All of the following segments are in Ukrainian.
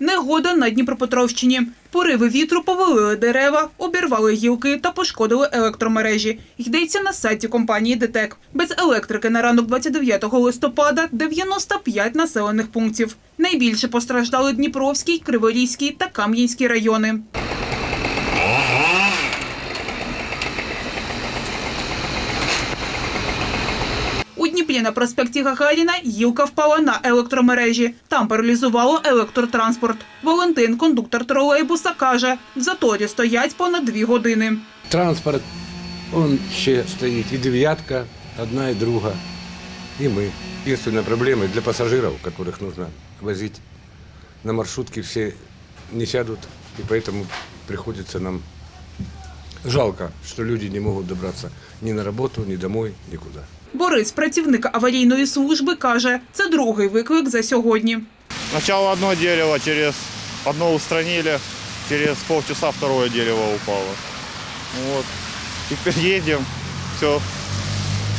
Негода на Дніпропетровщині. Пориви вітру повалили дерева, обірвали гілки та пошкодили електромережі. Йдеться на сайті компанії ДТЕК. Без електрики на ранок 29 листопада 95 населених пунктів. Найбільше постраждали Дніпровський, Криворізький та Кам'янський райони. У на проспекті Гагаріна гілка впала на електромережі. Там паралізувало електротранспорт. Валентин, кондуктор тролейбуса, каже, в заторі стоять понад дві години. Транспорт, он ще стоїть і дев'ятка, одна і друга, і ми. Единственная проблема для пассажиров, которых нужно возить на маршрутке, все не сядут, и поэтому приходится нам жалко, что люди не могут добраться ни на работу, ни домой, никуда. Борис, працівник аварійної служби, каже, це другий виклик за сьогодні. Спочатку одне дерево, через одне устранили, через півчаса друге дерево упало. От. Тепер їдемо, все,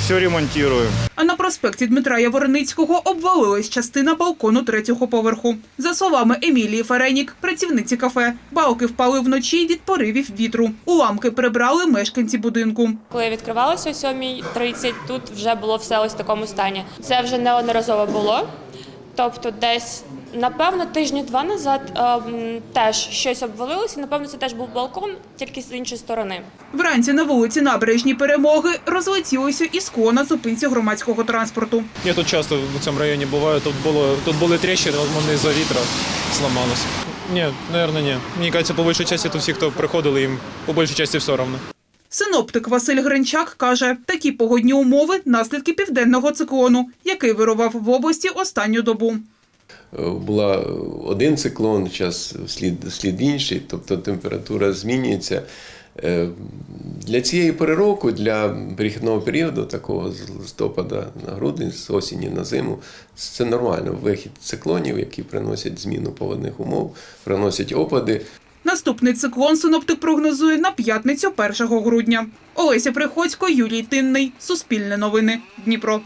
все ремонтируем. А на проспекті Дмитра Яворницького обвалилась частина балкону третього поверху. За словами Емілії Ференік, працівниці кафе, балки впали вночі від поривів вітру. Уламки прибрали мешканці будинку. Коли я відкривалася о 7.30, тут вже було все ось в такому стані. Це вже неодноразово було. Тобто, десь, напевно, тижні два назад ем, теж щось обвалилося. Напевно, це теж був балкон, тільки з іншої сторони. Вранці на вулиці Набережній Перемоги розлетілося і скло на зупинці громадського транспорту. Я тут часто в цьому районі буваю. Тут було тут були тріщини, возможно, із-за вітра зламалося. Ні, мабуть, ні. Мені кажеться, по більшій часті тут всі, хто приходили, їм по більшій часті все одно. Синоптик Василь Гринчак каже, такі погодні умови – наслідки південного циклону, який вирував в області останню добу. Була один циклон, зараз слід, слід інший, тобто температура змінюється. Е, Для цієї пори року, для перехідного періоду, такого з листопада на грудень, з осені на зиму, це нормально. Вихід циклонів, які приносять зміну погодних умов, приносять опади. Наступний циклон синоптик прогнозує на п'ятницю 1 грудня. Олеся Приходько, Юрій Тинний. Суспільне новини. Дніпро.